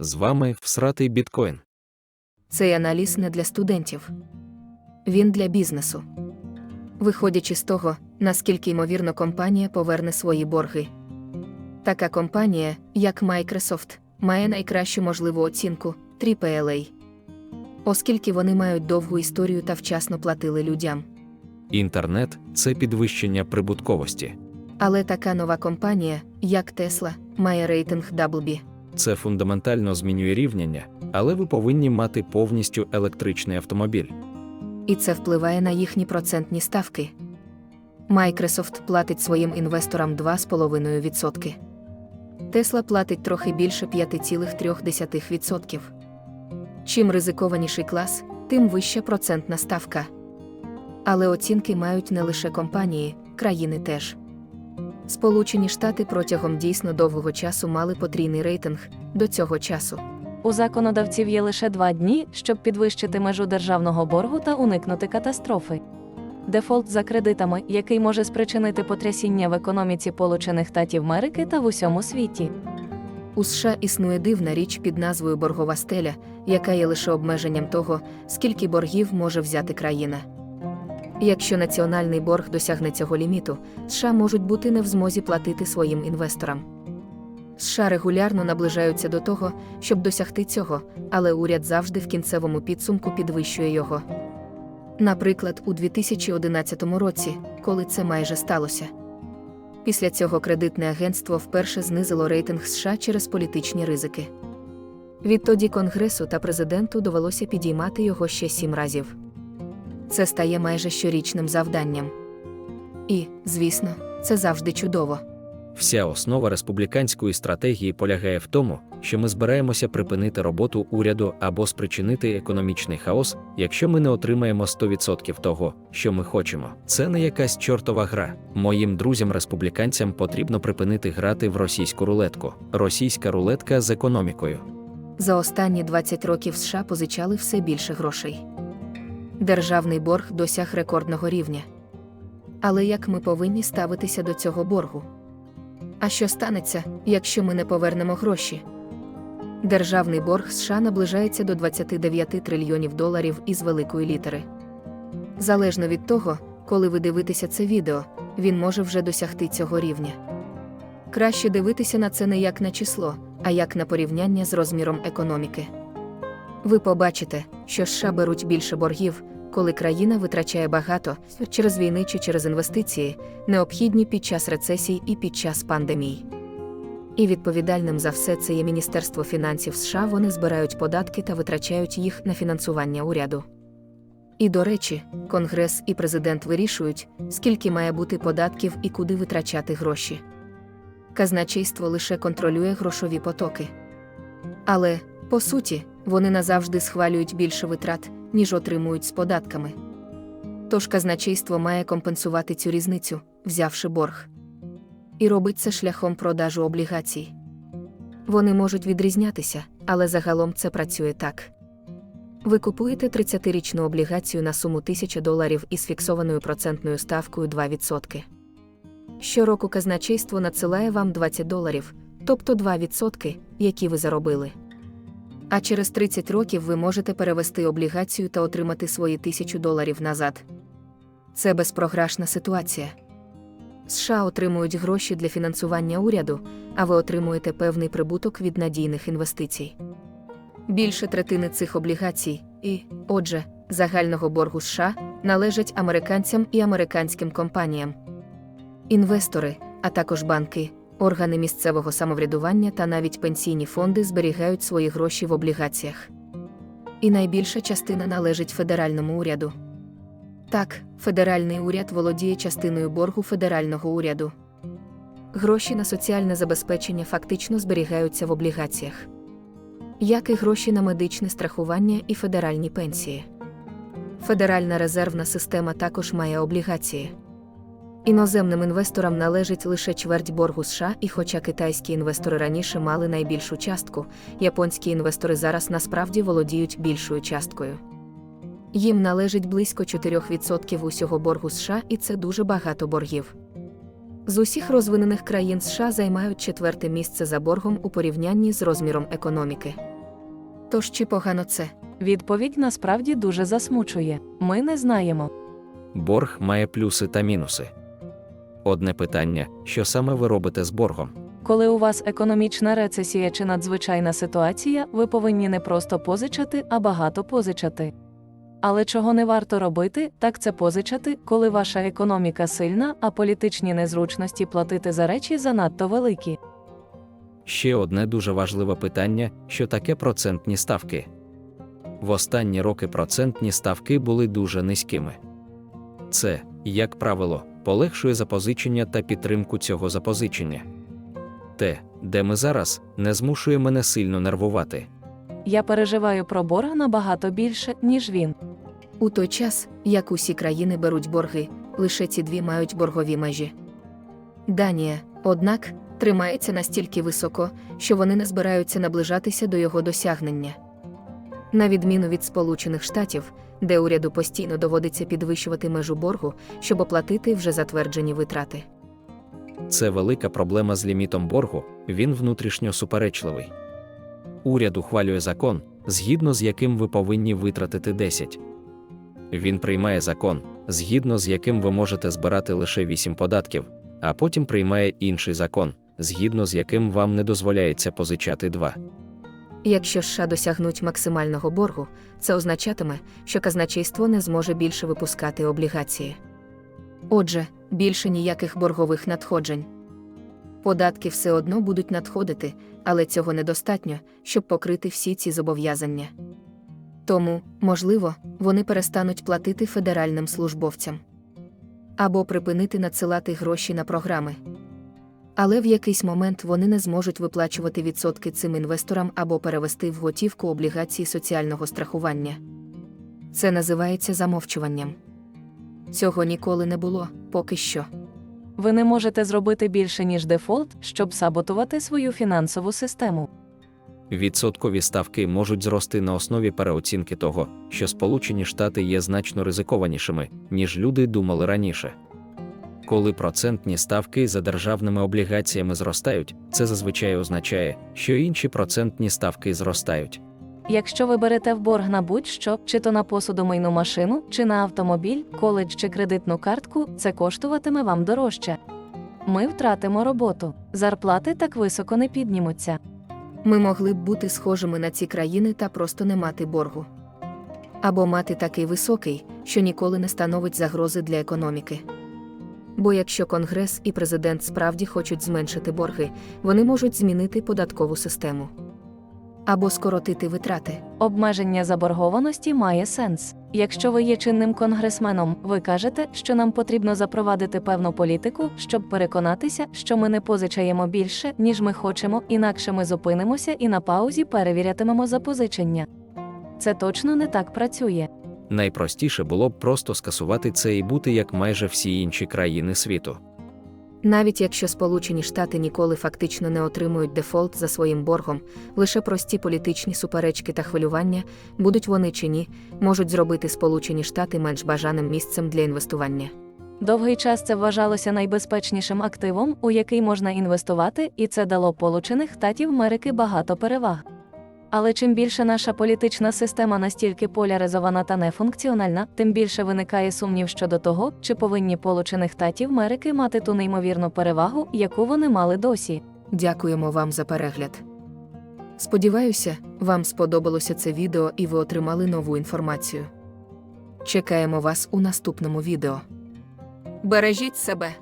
З вами всратий біткоін. Цей аналіз не для студентів. Він для бізнесу. Виходячи з того, наскільки ймовірно компанія поверне свої борги. Така компанія, як Microsoft, має найкращу можливу оцінку 3PLA. Оскільки вони мають довгу історію та вчасно платили людям. Інтернет це підвищення прибутковості. Але така нова компанія, як Tesla, має рейтинг WB. Це фундаментально змінює рівняння, але ви повинні мати повністю електричний автомобіль. і це впливає на їхні процентні ставки. Microsoft платить своїм інвесторам 2,5%. Tesla платить трохи більше 5,3%. Чим ризикованіший клас, тим вища процентна ставка. Але оцінки мають не лише компанії, країни теж. Сполучені Штати протягом дійсно довгого часу мали потрійний рейтинг до цього часу. У законодавців є лише два дні, щоб підвищити межу державного боргу та уникнути катастрофи. Дефолт за кредитами, який може спричинити потрясіння в економіці Сполучених Штатів Америки та в усьому світі. У США існує дивна річ під назвою боргова стеля, яка є лише обмеженням того, скільки боргів може взяти країна. Якщо національний борг досягне цього ліміту, США можуть бути не в змозі платити своїм інвесторам. США регулярно наближаються до того, щоб досягти цього, але уряд завжди в кінцевому підсумку підвищує його. Наприклад, у 2011 році, коли це майже сталося. Після цього кредитне агентство вперше знизило рейтинг США через політичні ризики. Відтоді Конгресу та президенту довелося підіймати його ще сім разів. Це стає майже щорічним завданням. І, звісно, це завжди чудово. Вся основа республіканської стратегії полягає в тому, що ми збираємося припинити роботу уряду або спричинити економічний хаос, якщо ми не отримаємо 100% того, що ми хочемо. Це не якась чортова гра. Моїм друзям-республіканцям потрібно припинити грати в російську рулетку. Російська рулетка з економікою. За останні 20 років США позичали все більше грошей. Державний борг досяг рекордного рівня. Але як ми повинні ставитися до цього боргу? А що станеться, якщо ми не повернемо гроші? Державний борг США наближається до 29 трильйонів доларів із великої літери. Залежно від того, коли ви дивитеся це відео, він може вже досягти цього рівня. Краще дивитися на це не як на число, а як на порівняння з розміром економіки. Ви побачите, що США беруть більше боргів, коли країна витрачає багато через війни чи через інвестиції, необхідні під час рецесій і під час пандемій. І відповідальним за все це є Міністерство фінансів США. Вони збирають податки та витрачають їх на фінансування уряду. І до речі, Конгрес і президент вирішують, скільки має бути податків і куди витрачати гроші. Казначейство лише контролює грошові потоки. Але, по суті, вони назавжди схвалюють більше витрат, ніж отримують з податками. Тож казначейство має компенсувати цю різницю, взявши борг. І робить це шляхом продажу облігацій. Вони можуть відрізнятися, але загалом це працює так. Ви купуєте 30-річну облігацію на суму 1000 доларів із фіксованою процентною ставкою 2%. Щороку казначейство надсилає вам 20 доларів, тобто 2%, які ви заробили. А через 30 років ви можете перевести облігацію та отримати свої 1000 доларів назад. Це безпрограшна ситуація. США отримують гроші для фінансування уряду, а ви отримуєте певний прибуток від надійних інвестицій. Більше третини цих облігацій і, отже, загального боргу США належать американцям і американським компаніям. Інвестори, а також банки, органи місцевого самоврядування та навіть пенсійні фонди зберігають свої гроші в облігаціях. І найбільша частина належить федеральному уряду. Так, федеральний уряд володіє частиною боргу федерального уряду. Гроші на соціальне забезпечення фактично зберігаються в облігаціях, як і гроші на медичне страхування і федеральні пенсії. Федеральна резервна система також має облігації. Іноземним інвесторам належить лише чверть боргу США, і хоча китайські інвестори раніше мали найбільшу частку, японські інвестори зараз насправді володіють більшою часткою. Їм належить близько 4% усього боргу США, і це дуже багато боргів. З усіх розвинених країн США займають четверте місце за боргом у порівнянні з розміром економіки. Тож чи погано це? Відповідь насправді дуже засмучує. Ми не знаємо. Борг має плюси та мінуси. Одне питання: що саме ви робите з боргом? Коли у вас економічна рецесія чи надзвичайна ситуація, ви повинні не просто позичати, а багато позичати. Але чого не варто робити, так це позичати, коли ваша економіка сильна, а політичні незручності платити за речі занадто великі. Ще одне дуже важливе питання: що таке процентні ставки. В останні роки процентні ставки були дуже низькими. Це, як правило, полегшує запозичення та підтримку цього запозичення. Те, де ми зараз, не змушує мене сильно нервувати. Я переживаю про борг набагато більше, ніж він. У той час, як усі країни беруть борги, лише ці дві мають боргові межі. Данія, однак, тримається настільки високо, що вони не збираються наближатися до його досягнення. На відміну від Сполучених Штатів, де уряду постійно доводиться підвищувати межу боргу, щоб оплатити вже затверджені витрати. Це велика проблема з лімітом боргу, він внутрішньо суперечливий. Уряд ухвалює закон, згідно з яким ви повинні витратити 10. Він приймає закон, згідно з яким ви можете збирати лише 8 податків, а потім приймає інший закон, згідно з яким вам не дозволяється позичати 2. Якщо США досягнуть максимального боргу, це означатиме, що казначейство не зможе більше випускати облігації. Отже, більше ніяких боргових надходжень. Податки все одно будуть надходити, але цього недостатньо, щоб покрити всі ці зобов'язання. Тому, можливо, вони перестануть платити федеральним службовцям або припинити надсилати гроші на програми. Але в якийсь момент вони не зможуть виплачувати відсотки цим інвесторам або перевести в готівку облігації соціального страхування. Це називається замовчуванням. Цього ніколи не було, поки що. Ви не можете зробити більше, ніж дефолт, щоб саботувати свою фінансову систему. Відсоткові ставки можуть зрости на основі переоцінки того, що Сполучені Штати є значно ризикованішими, ніж люди думали раніше. Коли процентні ставки за державними облігаціями зростають, це зазвичай означає, що інші процентні ставки зростають. Якщо ви берете в борг на будь-що, чи то на посудомийну машину, чи на автомобіль, коледж чи кредитну картку, це коштуватиме вам дорожче. Ми втратимо роботу. Зарплати так високо не піднімуться. Ми могли б бути схожими на ці країни та просто не мати боргу. Або мати такий високий, що ніколи не становить загрози для економіки. Бо якщо Конгрес і президент справді хочуть зменшити борги, вони можуть змінити податкову систему або скоротити витрати. Обмеження заборгованості має сенс. Якщо ви є чинним конгресменом, ви кажете, що нам потрібно запровадити певну політику, щоб переконатися, що ми не позичаємо більше, ніж ми хочемо, інакше ми зупинимося і на паузі перевірятимемо запозичення. Це точно не так працює. Найпростіше було б просто скасувати це і бути як майже всі інші країни світу. Навіть якщо Сполучені Штати ніколи фактично не отримують дефолт за своїм боргом, лише прості політичні суперечки та хвилювання, будуть вони чи ні, можуть зробити Сполучені Штати менш бажаним місцем для інвестування. Довгий час це вважалося найбезпечнішим активом, у який можна інвестувати, і це дало Получених Штатів Америки багато переваг. Але чим більше наша політична система настільки поляризована та нефункціональна, тим більше виникає сумнів щодо того, чи повинні Получених Штатів Америки мати ту неймовірну перевагу, яку вони мали досі. Дякуємо вам за перегляд. Сподіваюся, вам сподобалося це відео і ви отримали нову інформацію. Чекаємо вас у наступному відео. Бережіть себе.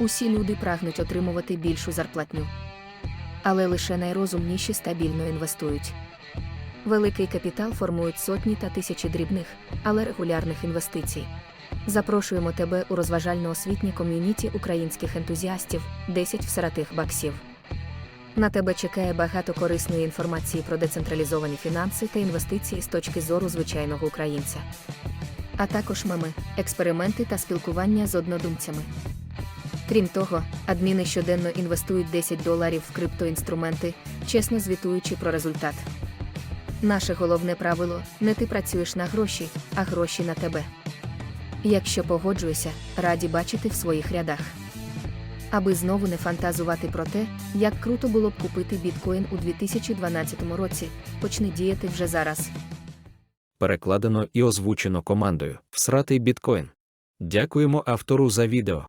Усі люди прагнуть отримувати більшу зарплатню. Але лише найрозумніші стабільно інвестують. Великий капітал формують сотні та тисячі дрібних, але регулярних інвестицій. Запрошуємо тебе у розважально-освітнє ком'юніті українських ентузіастів 10 всаратих баксів. На тебе чекає багато корисної інформації про децентралізовані фінанси та інвестиції з точки зору звичайного українця. А також меми, експерименти та спілкування з однодумцями. Крім того, адміни щоденно інвестують 10 доларів в криптоінструменти, чесно звітуючи про результат. Наше головне правило не ти працюєш на гроші, а гроші на тебе. Якщо погоджуєшся, раді бачити в своїх рядах. Аби знову не фантазувати про те, як круто було б купити біткоін у 2012 році, почни діяти вже зараз. Перекладено і озвучено командою Всратий біткоін. Дякуємо автору за відео.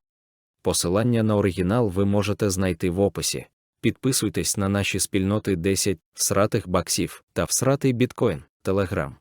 Посилання на оригінал ви можете знайти в описі. Підписуйтесь на наші спільноти 10 сратих баксів та всратий біткоін, Телеграм.